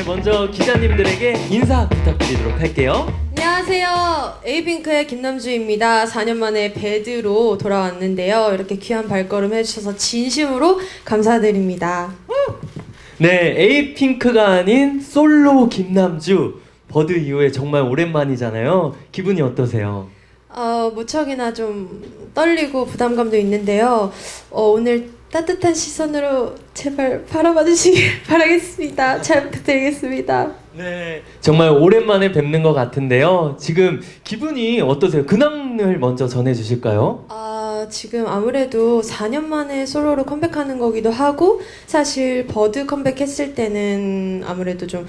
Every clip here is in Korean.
네, 먼저 기자님들에게 인사 부탁드리도록 할게요. 안녕하세요. 에이핑크의 김남주입니다. 4년 만에 배드로 돌아왔는데요. 이렇게 귀한 발걸음 해주셔서 진심으로 감사드립니다. 네, 에이핑크가 아닌 솔로 김남주 버드 이후에 정말 오랜만이잖아요. 기분이 어떠세요? 어, 무척이나 좀 떨리고 부담감도 있는데요. 어, 오늘 따뜻한 시선으로 제발 바라봐 주시길 바라겠습니다. 잘 부탁드리겠습니다. 네, 정말 오랜만에 뵙는 것 같은데요. 지금 기분이 어떠세요? 근황을 먼저 전해 주실까요? 아, 지금 아무래도 4년 만에 솔로로 컴백하는 거기도 하고 사실 버드 컴백했을 때는 아무래도 좀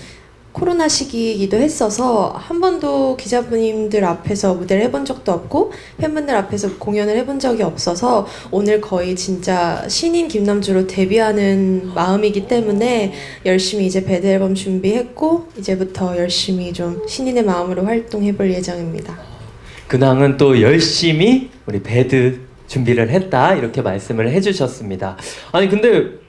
코로나 시기이기도 했어서 한 번도 기자분님들 앞에서 무대를 해본 적도 없고 팬분들 앞에서 공연을 해본 적이 없어서 오늘 거의 진짜 신인 김남주로 데뷔하는 마음이기 때문에 열심히 이제 배드 앨범 준비했고 이제부터 열심히 좀 신인의 마음으로 활동해 볼 예정입니다. 근황은 또 열심히 우리 배드 준비를 했다 이렇게 말씀을 해주셨습니다. 아니 근데 딱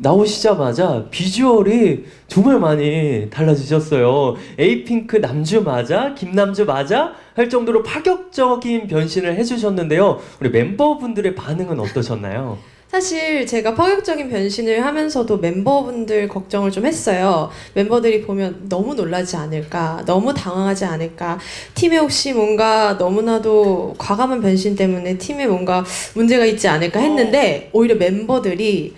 나오시자마자 비주얼이 정말 많이 달라지셨어요. 에이핑크 남주 맞아? 김남주 맞아? 할 정도로 파격적인 변신을 해주셨는데요. 우리 멤버분들의 반응은 어떠셨나요? 사실 제가 파격적인 변신을 하면서도 멤버분들 걱정을 좀 했어요. 멤버들이 보면 너무 놀라지 않을까, 너무 당황하지 않을까, 팀에 혹시 뭔가 너무나도 과감한 변신 때문에 팀에 뭔가 문제가 있지 않을까 했는데 오히려 멤버들이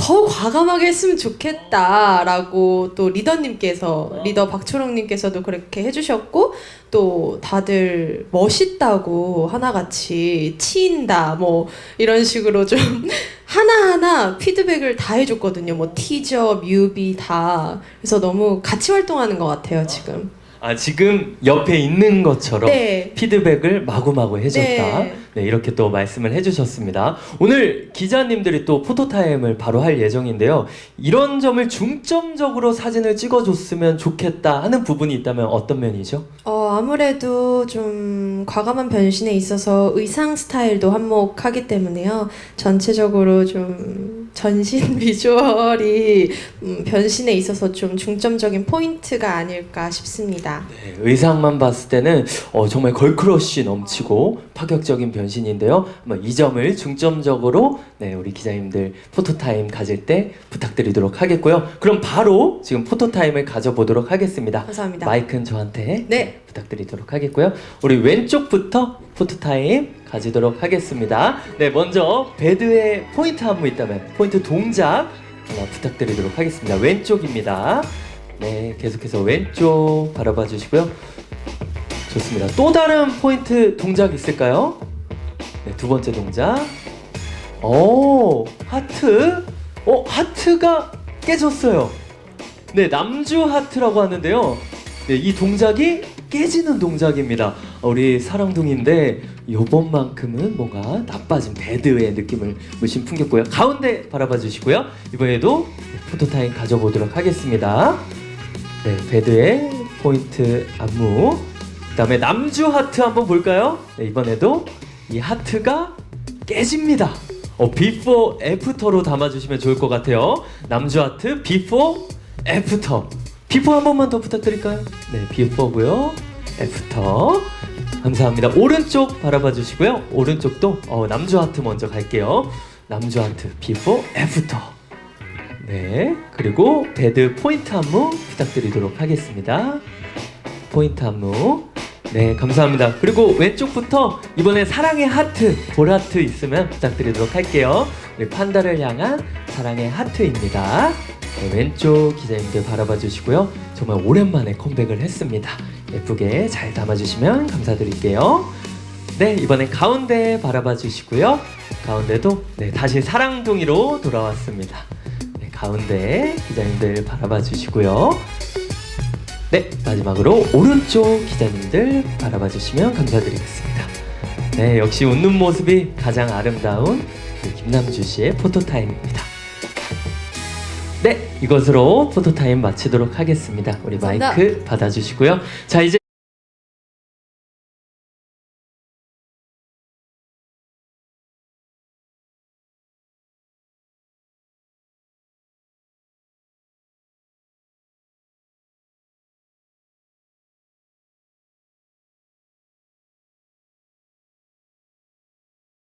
더 과감하게 했으면 좋겠다라고 또 리더님께서 리더 박초롱님께서도 그렇게 해주셨고 또 다들 멋있다고 하나같이 치인다 뭐 이런 식으로 좀 하나하나 피드백을 다 해줬거든요. 뭐 티저 뮤비 다. 그래서 너무 같이 활동하는 것 같아요 지금 아 지금 옆에 있는 것처럼 네 피드백을 마구마구 해줬다. 네. 네. 이렇게 또 말씀을 해주셨습니다. 오늘 기자님들이 또 포토타임을 바로 할 예정인데요. 이런 점을 중점적으로 사진을 찍어줬으면 좋겠다 하는 부분이 있다면 어떤 면이죠? 어, 아무래도 좀 과감한 변신에 있어서 의상 스타일도 한몫하기 때문에요. 전체적으로 좀 전신 비주얼이 음, 변신에 있어서 좀 중점적인 포인트가 아닐까 싶습니다. 네, 의상만 봤을 때는 어, 정말 걸크러쉬 넘치고 파격적인 변신인데요. 이 점을 중점적으로 네, 우리 기자님들 포토타임 가질 때 부탁드리도록 하겠고요. 그럼 바로 지금 포토타임을 가져보도록 하겠습니다. 감사합니다. 마이크는 저한테 네. 부탁드리도록 하겠고요. 우리 왼쪽부터 포토타임 가지도록 하겠습니다. 네, 먼저 배드에 포인트 안무 있다면 포인트 동작 하나 부탁드리도록 하겠습니다. 왼쪽입니다. 네, 계속해서 왼쪽 바라봐 주시고요. 좋습니다. 또 다른 포인트 동작 있을까요? 네, 두 번째 동작. 오, 하트. 어, 하트가 깨졌어요. 네, 남주 하트라고 하는데요. 네, 이 동작이 깨지는 동작입니다. 어, 우리 사랑둥인데 요번만큼은 뭔가 나빠진 배드의 느낌을 물씬 풍겼고요. 가운데 바라봐 주시고요. 이번에도 포토타임 가져보도록 하겠습니다. 네, 배드의 포인트 안무. 그 다음에 남주 하트 한번 볼까요? 네, 이번에도 이 하트가 깨집니다. 어, 비포 애프터로 담아주시면 좋을 것 같아요. 남주 하트 비포 애프터. 비포 한 번만 더 부탁드릴까요? 네, 비포고요. 애프터. 감사합니다. 오른쪽 바라봐 주시고요. 오른쪽도 어, 남주 하트 먼저 갈게요. 남주 하트 비포 애프터. 네, 그리고 배드 포인트 안무 부탁드리도록 하겠습니다. 포인트 안무. 네, 감사합니다. 그리고 왼쪽부터 이번에 사랑의 하트, 볼하트 있으면 부탁드리도록 할게요. 우리 판다를 향한 사랑의 하트입니다. 네, 왼쪽 기자님들 바라봐 주시고요. 정말 오랜만에 컴백을 했습니다. 예쁘게 잘 담아주시면 감사드릴게요. 네, 이번에 가운데 바라봐 주시고요. 가운데도 네, 다시 사랑둥이로 돌아왔습니다. 네, 가운데 기자님들 바라봐 주시고요. 네, 마지막으로 오른쪽 기자님들 바라봐 주시면 감사드리겠습니다. 네, 역시 웃는 모습이 가장 아름다운 우리 김남주 씨의 포토타임입니다. 네, 이것으로 포토타임 마치도록 하겠습니다. 우리 감사합니다. 마이크 받아주시고요. 자, 이제